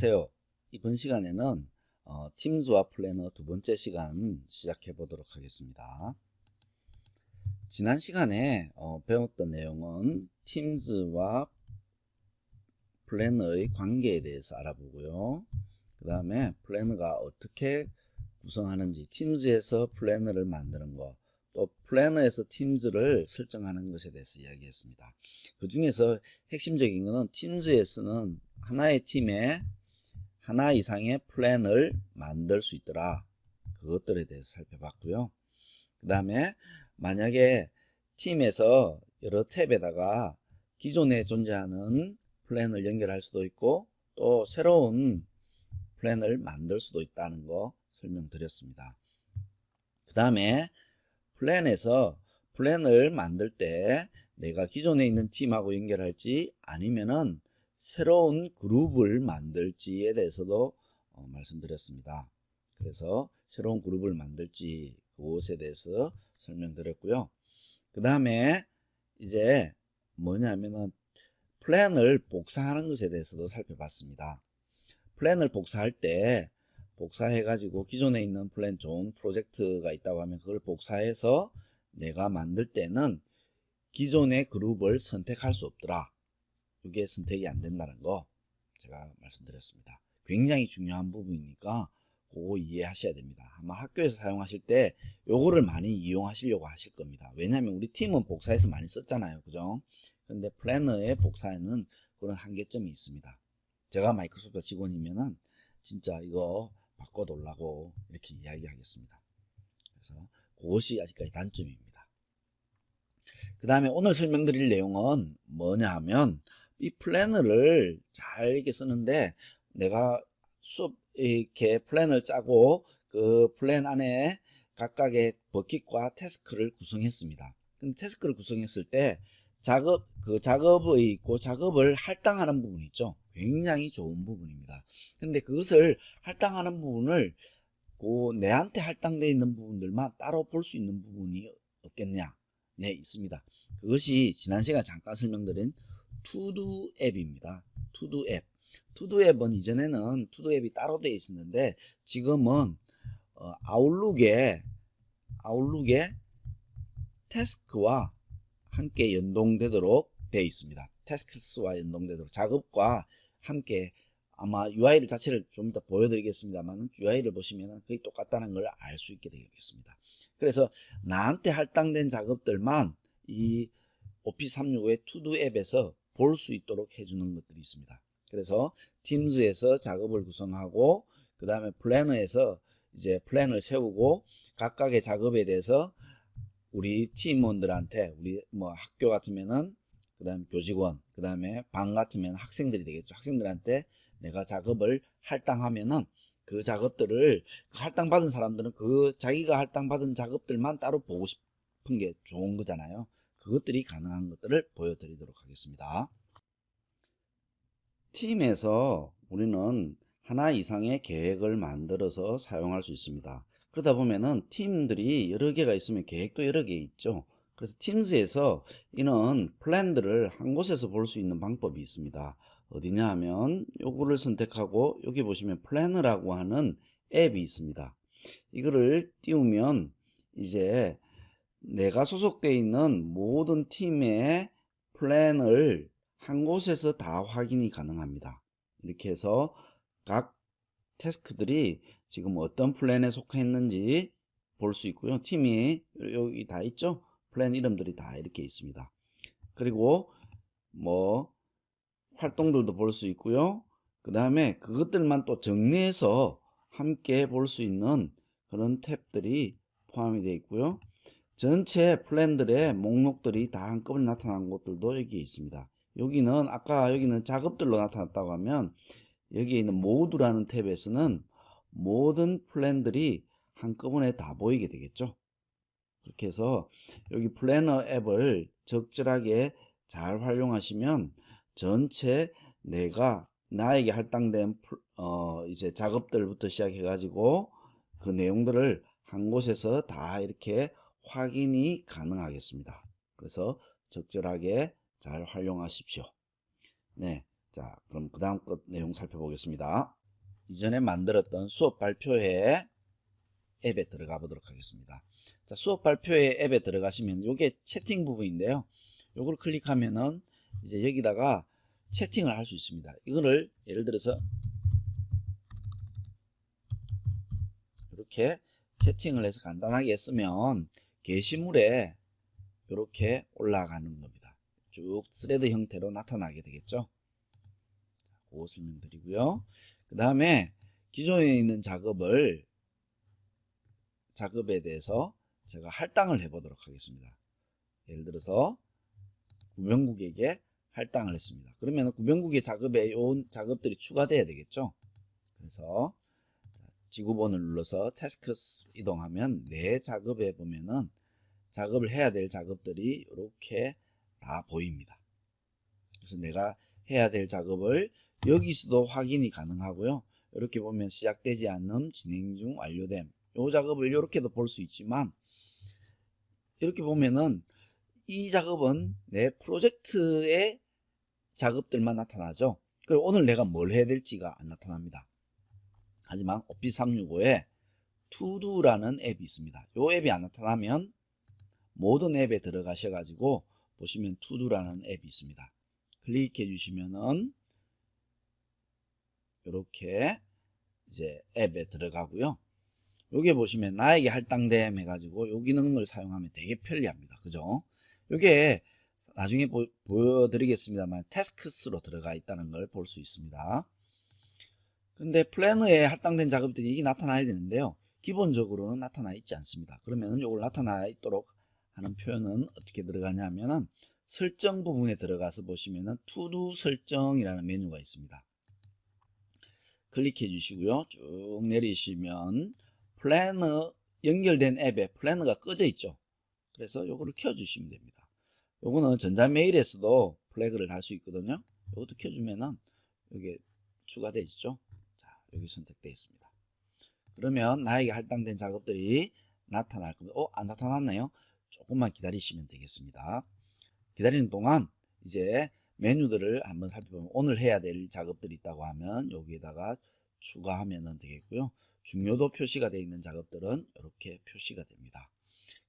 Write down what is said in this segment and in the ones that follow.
안녕하세요. 이번 시간에는 어, 팀즈와 플래너 두 번째 시간 시작해 보도록 하겠습니다. 지난 시간에 어, 배웠던 내용은 팀즈와 플래너의 관계에 대해서 알아보고요. 그 다음에 플래너가 어떻게 구성하는지 팀즈에서 플래너를 만드는 것, 또 플래너에서 팀즈를 설정하는 것에 대해서 이야기했습니다. 그 중에서 핵심적인 것은 팀즈에서는 하나의 팀에 하나 이상의 플랜을 만들 수 있더라. 그것들에 대해서 살펴봤고요. 그 다음에 만약에 팀에서 여러 탭에다가 기존에 존재하는 플랜을 연결할 수도 있고 또 새로운 플랜을 만들 수도 있다는 거 설명드렸습니다. 그 다음에 플랜에서 플랜을 만들 때 내가 기존에 있는 팀하고 연결할지 아니면은 새로운 그룹을 만들지에 대해서도 어, 말씀드렸습니다. 그래서 새로운 그룹을 만들지 그것에 대해서 설명드렸고요. 그 다음에 이제 뭐냐면은 플랜을 복사하는 것에 대해서도 살펴봤습니다. 플랜을 복사할 때 복사해 가지고 기존에 있는 플랜 좋은 프로젝트가 있다고 하면 그걸 복사해서 내가 만들 때는 기존의 그룹을 선택할 수 없더라. 이게 선택이 안 된다는 거 제가 말씀드렸습니다. 굉장히 중요한 부분이니까 그거 이해하셔야 됩니다. 아마 학교에서 사용하실 때 요거를 많이 이용하시려고 하실 겁니다. 왜냐하면 우리 팀은 복사해서 많이 썼잖아요. 그죠? 그런데 플래너의 복사에는 그런 한계점이 있습니다. 제가 마이크로소프트 직원이면은 진짜 이거 바꿔달라고 이렇게 이야기하겠습니다. 그래서 그것이 아직까지 단점입니다. 그 다음에 오늘 설명드릴 내용은 뭐냐 하면 이 플래너를 잘 이렇게 쓰는데 내가 수업 이렇게 플랜을 짜고 그 플랜 안에 각각의 버킷과 태스크를 구성했습니다. 근데 태스크를 구성했을 때 작업 그 작업의 있고 작업을 할당하는 부분이 있죠. 굉장히 좋은 부분입니다. 근데 그것을 할당하는 부분을 그 내한테 할당되어 있는 부분들만 따로 볼 수 있는 부분이 없겠냐? 네, 있습니다. 그것이 지난 시간 잠깐 설명드린 투두 앱입니다. 투두 앱. 투두 앱은 이전에는 투두 앱이 따로 되어 있었는데 지금은 어, 아웃룩에 아웃룩에 태스크와 함께 연동되도록 되어 있습니다. 태스크스와 연동되도록 작업과 함께 아마 UI를 자체를 좀 이따 보여드리겠습니다만 UI를 보시면 거의 똑같다는 걸 알 수 있게 되겠습니다. 그래서 나한테 할당된 작업들만 이 오피스 365의 투두 앱에서 볼 수 있도록 해주는 것들이 있습니다. 그래서 팀즈에서 작업을 구성하고 그 다음에 플래너에서 이제 플랜을 세우고 각각의 작업에 대해서 우리 팀원들한테 우리 뭐 학교 같으면은 그 다음에 교직원 그 다음에 방 같으면 학생들이 되겠죠 학생들한테 내가 작업을 할당하면은 그 작업들을 그 할당받은 사람들은 그 자기가 할당받은 작업들만 따로 보고 싶은 게 좋은 거잖아요 그것들이 가능한 것들을 보여드리도록 하겠습니다. 팀에서 우리는 하나 이상의 계획을 만들어서 사용할 수 있습니다. 그러다 보면은 팀들이 여러 개가 있으면 계획도 여러 개 있죠. 그래서 팀즈에서 이런 플랜들을 한 곳에서 볼 수 있는 방법이 있습니다. 어디냐 하면 요거를 선택하고 여기 보시면 플래너라고 하는 앱이 있습니다. 이거를 띄우면 이제 내가 소속되어 있는 모든 팀의 플랜을 한 곳에서 다 확인이 가능합니다. 이렇게 해서 각 태스크들이 지금 어떤 플랜에 속했는지 볼 수 있고요. 팀이 여기 다 있죠? 플랜 이름들이 다 이렇게 있습니다. 그리고 뭐 활동들도 볼 수 있고요. 그 다음에 그것들만 또 정리해서 함께 볼 수 있는 그런 탭들이 포함이 되어 있고요. 전체 플랜들의 목록들이 다 한꺼번에 나타난 곳들도 여기에 있습니다. 여기는 아까 여기는 작업들로 나타났다고 하면 여기에 있는 모드라는 탭에서는 모든 플랜들이 한꺼번에 다 보이게 되겠죠. 그렇게 해서 여기 플래너 앱을 적절하게 잘 활용하시면 전체 내가 나에게 할당된 어 이제 작업들부터 시작해 가지고 그 내용들을 한 곳에서 다 이렇게 확인이 가능하겠습니다. 그래서 적절하게 잘 활용하십시오. 네. 자, 그럼 그 다음 것 내용 살펴보겠습니다. 이전에 만들었던 수업 발표회 앱에 들어가 보도록 하겠습니다. 자, 수업 발표회 앱에 들어가시면 이게 채팅 부분인데요. 요걸 클릭하면은 이제 여기다가 채팅을 할 수 있습니다. 이거를 예를 들어서 이렇게 채팅을 해서 간단하게 쓰면 게시물에 이렇게 올라가는 겁니다. 쭉 스레드 형태로 나타나게 되겠죠. 그 설명드리고요. 그 다음에 기존에 있는 작업을 작업에 대해서 제가 할당을 해보도록 하겠습니다. 예를 들어서 구명국에게 할당을 했습니다. 그러면 구명국의 작업에 요 작업들이 추가돼야 되겠죠. 그래서 지구본을 눌러서 태스크스 이동하면 내 작업에 보면은 작업을 해야 될 작업들이 이렇게 다 보입니다. 그래서 내가 해야 될 작업을 여기서도 확인이 가능하고요. 이렇게 보면 시작되지 않는 진행 중 완료됨. 이 작업을 이렇게도 볼 수 있지만 이렇게 보면은 이 작업은 내 프로젝트의 작업들만 나타나죠. 그리고 오늘 내가 뭘 해야 될지가 안 나타납니다. 하지만 오피스 365에 투두라는 앱이 있습니다. 이 앱이 안 나타나면 모든 앱에 들어가셔가지고 보시면 투두라는 앱이 있습니다. 클릭해 주시면은 이렇게 이제 앱에 들어가고요. 여기 보시면 나에게 할당됨 해가지고 요 기능을 사용하면 되게 편리합니다. 그죠? 요게 나중에 보, 보여드리겠습니다만 태스크스로 들어가 있다는 걸 볼 수 있습니다. 근데 플래너에 할당된 작업들이 이게 나타나야 되는데요. 기본적으로는 나타나 있지 않습니다. 그러면 이걸 나타나 있도록 하는 표현은 어떻게 들어가냐면은 설정 부분에 들어가서 보시면은 투두 설정이라는 메뉴가 있습니다. 클릭해 주시고요. 쭉 내리시면 플래너 연결된 앱에 플래너가 꺼져 있죠. 그래서 요거를 켜 주시면 됩니다. 요거는 전자메일에서도 플래그를 달 수 있거든요. 요것도 켜주면은 여기 추가되어 있죠. 자, 여기 선택되어 있습니다. 그러면 나에게 할당된 작업들이 나타날 겁니다. 어, 안 나타났네요. 조금만 기다리시면 되겠습니다. 기다리는 동안 이제 메뉴들을 한번 살펴보면 오늘 해야 될 작업들이 있다고 하면 여기에다가 추가하면 되겠고요. 중요도 표시가 되어 있는 작업들은 이렇게 표시가 됩니다.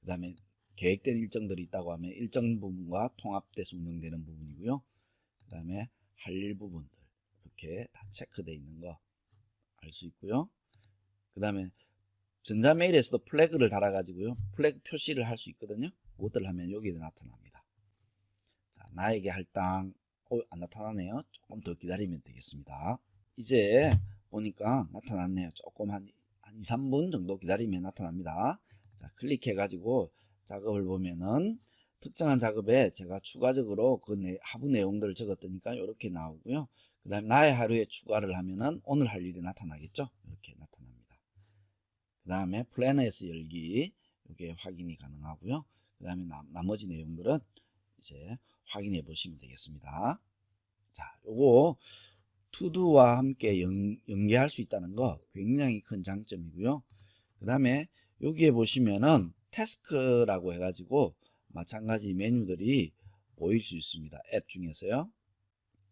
그 다음에 계획된 일정들이 있다고 하면 일정 부분과 통합돼서 운영되는 부분이고요. 그 다음에 할 일 부분들 이렇게 다 체크되어 있는 거 알 수 있고요. 그 다음에 전자메일에서도 플래그를 달아가지고요. 플래그 표시를 할 수 있거든요. 그것들 하면 여기에 나타납니다. 자, 나에게 할당, 어, 안 나타나네요. 조금 더 기다리면 되겠습니다. 이제 보니까 나타났네요. 조금 한, 한 2, 3분 정도 기다리면 나타납니다. 자, 클릭해가지고 작업을 보면은 특정한 작업에 제가 추가적으로 그 내, 하부 내용들을 적었더니까 이렇게 나오고요. 그 다음에 나의 하루에 추가를 하면은 오늘 할 일이 나타나겠죠. 이렇게 나타납니다. 그 다음에 플래너에서 열기 이게 확인이 가능하고요. 그 다음에 나머지 내용들은 이제 확인해 보시면 되겠습니다. 자, 요거 투두와 함께 연, 연계할 수 있다는 거 굉장히 큰 장점이고요. 그 다음에 여기에 보시면은 태스크라고 해가지고 마찬가지 메뉴들이 보일 수 있습니다. 앱 중에서요.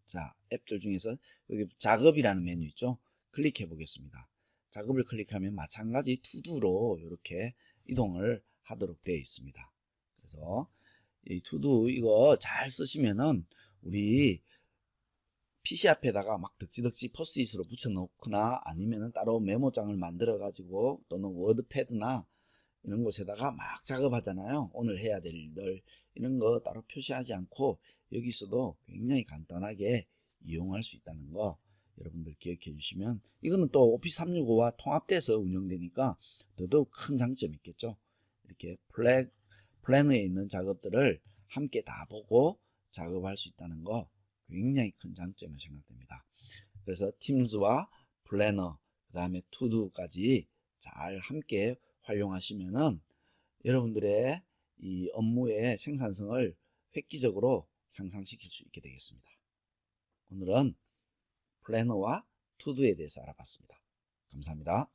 자, 앱들 중에서 여기 작업이라는 메뉴 있죠. 클릭해 보겠습니다. 작업을 클릭하면 마찬가지 투두로 이렇게 이동을 하도록 되어 있습니다. 그래서 이 투두 이거 잘 쓰시면은 우리 PC 앞에다가 막 덕지덕지 포스잇으로 붙여 놓거나 아니면은 따로 메모장을 만들어 가지고 또는 워드패드나 이런 곳에다가 막 작업하잖아요. 오늘 해야 될 일들 이런 거 따로 표시하지 않고 여기서도 굉장히 간단하게 이용할 수 있다는 거 여러분들 기억해 주시면 이거는 또 오피스 365와 통합돼서 운영되니까 더더욱 큰 장점이 있겠죠. 이렇게 플랫, 플래너에 있는 작업들을 함께 다 보고 작업할 수 있다는 거 굉장히 큰 장점이 생각됩니다. 그래서 팀즈와 플래너 그 다음에 투두까지 잘 함께 활용하시면은 여러분들의 이 업무의 생산성을 획기적으로 향상시킬 수 있게 되겠습니다. 오늘은 플래너와 투두에 대해서 알아봤습니다. 감사합니다.